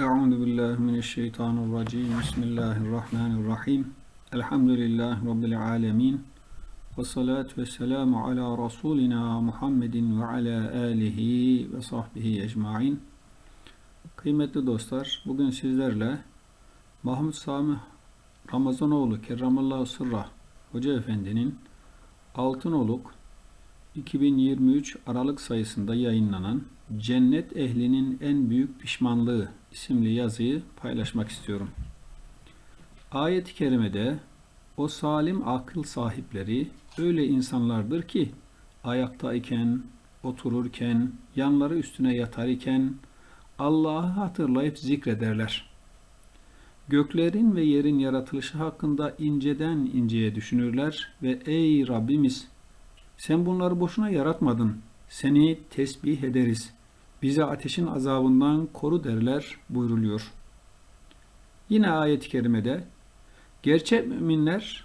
Euzu billahi mineşşeytanirracim. Bismillahirrahmanirrahim. Elhamdülillahi rabbil alamin. Ve salatu vesselamu ala rasulina Muhammedin ve ala alihi ve sahbihi ecmaîn. Kıymetli dostlar, bugün sizlerle Mahmud Sami Ramazanoğlu Kerramallahu Sırra Hoca Efendi'nin Altınoluk 2023 Aralık sayısında yayınlanan Cennet Ehlinin En Büyük Pişmanlığı isimli yazıyı paylaşmak istiyorum. Ayet-i kerimede o salim akıl sahipleri öyle insanlardır ki ayaktayken, otururken, yanları üstüne yatar iken Allah'ı hatırlayıp zikrederler. Göklerin ve yerin yaratılışı hakkında inceden inceye düşünürler ve ey Rabbimiz sen bunları boşuna yaratmadın. Seni tesbih ederiz. Bize ateşin azabından koru derler buyruluyor. Yine ayet-i kerimede gerçek müminler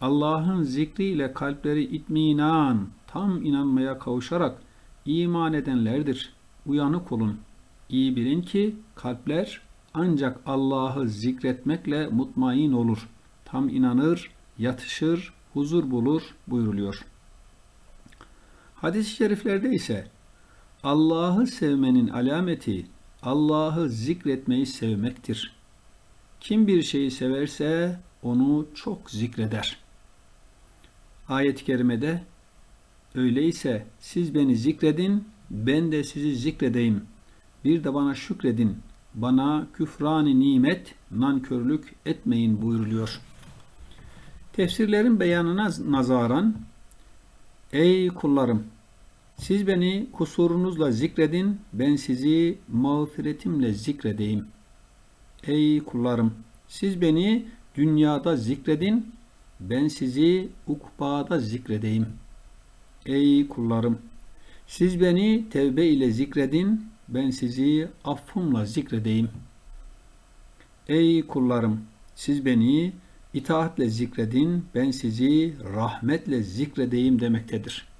Allah'ın zikriyle kalpleri itminan, tam inanmaya kavuşarak iman edenlerdir. Uyanık olun. İyi bilin ki kalpler ancak Allah'ı zikretmekle mutmain olur. Tam inanır, yatışır, huzur bulur buyruluyor. Hadis-i şeriflerde ise Allah'ı sevmenin alameti Allah'ı zikretmeyi sevmektir. Kim bir şeyi severse onu çok zikreder. Ayet-i kerimede öyleyse siz beni zikredin ben de sizi zikredeyim. Bir de bana şükredin. Bana küfrani nimet, nankörlük etmeyin buyuruluyor. Tefsirlerin beyanına nazaran Ey kullarım! Siz beni kusurunuzla zikredin, ben sizi mağfiretimle zikredeyim. Ey kullarım! Siz beni dünyada zikredin, ben sizi ukbada zikredeyim. Ey kullarım! Siz beni tevbe ile zikredin, ben sizi affımla zikredeyim. Ey kullarım! Siz beni itaatle zikredin, ben sizi rahmetle zikredeyim demektedir.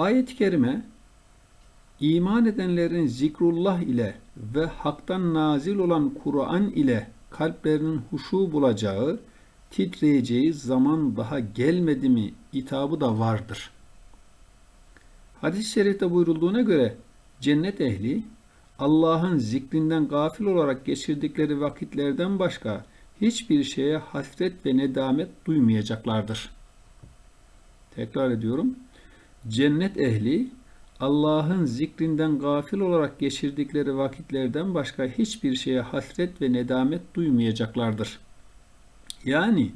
Ayet-i kerime iman edenlerin zikrullah ile ve haktan nazil olan Kur'an ile kalplerinin huşu bulacağı, titreyeceği zaman daha gelmedi mi itabı da vardır. Hadis-i şerifte buyurulduğuna göre cennet ehli Allah'ın zikrinden gafil olarak geçirdikleri vakitlerden başka hiçbir şeye hasret ve nedamet duymayacaklardır. Tekrar ediyorum. Cennet ehli Allah'ın zikrinden gafil olarak geçirdikleri vakitlerden başka hiçbir şeye hasret ve nedamet duymayacaklardır. Yani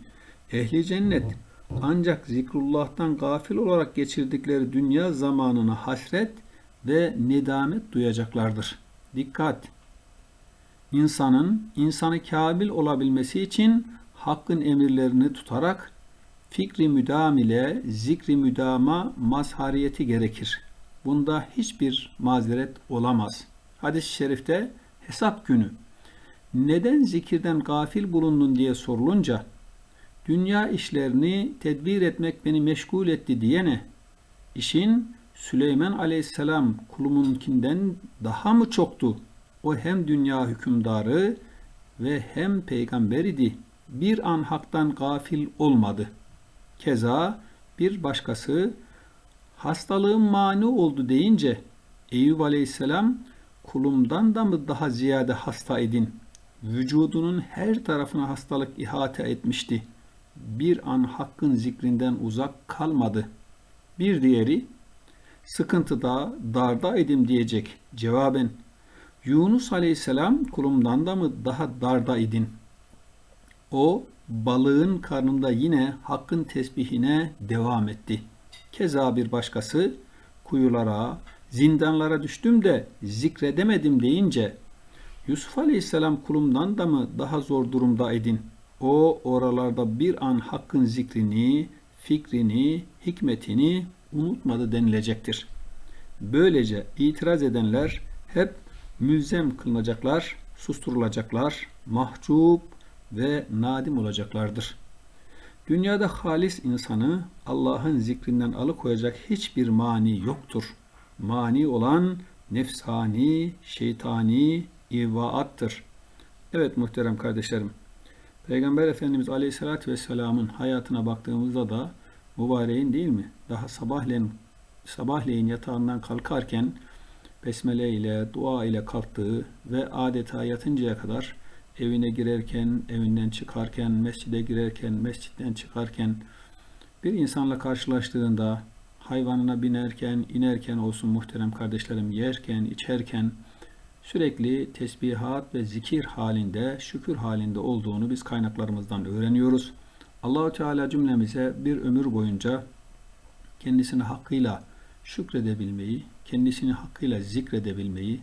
ehli cennet ancak zikrullah'tan gafil olarak geçirdikleri dünya zamanına hasret ve nedamet duyacaklardır. Dikkat! İnsanın insanı kabil olabilmesi için hakkın emirlerini tutarak fikri müdam ile zikri müdama mazhariyeti gerekir. Bunda hiçbir mazeret olamaz. Hadis-i şerifte hesap günü neden zikirden gafil bulundun diye sorulunca dünya işlerini tedbir etmek beni meşgul etti diyene işin Süleyman aleyhisselam kulumunkinden daha mı çoktu? O hem dünya hükümdarı ve hem peygamber idi. Bir an haktan gafil olmadı. Keza bir başkası hastalığın mani oldu deyince Eyüp aleyhisselam kulumdan da mı daha ziyade hasta edin? Vücudunun her tarafına hastalık ihate etmişti. Bir an hakkın zikrinden uzak kalmadı. Bir diğeri sıkıntıda, darda edim diyecek. Cevaben Yunus aleyhisselam kulumdan da mı daha darda idin? O balığın karnında yine hakkın tesbihine devam etti. Keza bir başkası kuyulara, zindanlara düştüm de zikredemedim deyince Yusuf aleyhisselam kulumdan da mı daha zor durumda edin? O oralarda bir an hakkın zikrini, fikrini, hikmetini unutmadı denilecektir. Böylece itiraz edenler hep mülzem kılınacaklar, susturulacaklar, mahcup ve nadim olacaklardır. Dünyada halis insanı Allah'ın zikrinden alıkoyacak hiçbir mani yoktur. Mani olan nefsani, şeytani ivaattır. Evet muhterem kardeşlerim. Peygamber Efendimiz Aleyhisselatü Vesselam'ın hayatına baktığımızda da mübareğin değil mi? Daha sabahleyin, sabahleyin yatağından kalkarken besmele ile, dua ile kalktığı ve adeta yatıncaya kadar evine girerken, evinden çıkarken, mescide girerken, mescitten çıkarken bir insanla karşılaştığında hayvanına binerken, inerken olsun muhterem kardeşlerim, yerken, içerken sürekli tesbihat ve zikir halinde, şükür halinde olduğunu biz kaynaklarımızdan öğreniyoruz. Allahü Teala cümlemize bir ömür boyunca kendisini hakkıyla şükredebilmeyi, kendisini hakkıyla zikredebilmeyi,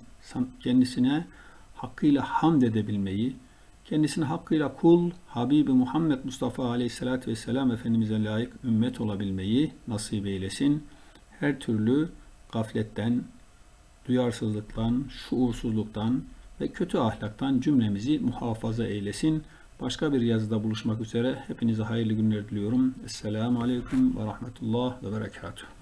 kendisine hakkıyla hamd edebilmeyi, kendisine hakkıyla kul, Habibi Muhammed Mustafa Aleyhisselatü Vesselam Efendimiz'e layık ümmet olabilmeyi nasip eylesin. Her türlü gafletten, duyarsızlıktan, şuursuzluktan ve kötü ahlaktan cümlemizi muhafaza eylesin. Başka bir yazıda buluşmak üzere hepinize hayırlı günler diliyorum. Esselamu Aleyküm ve Rahmetullah ve Berekatuhu.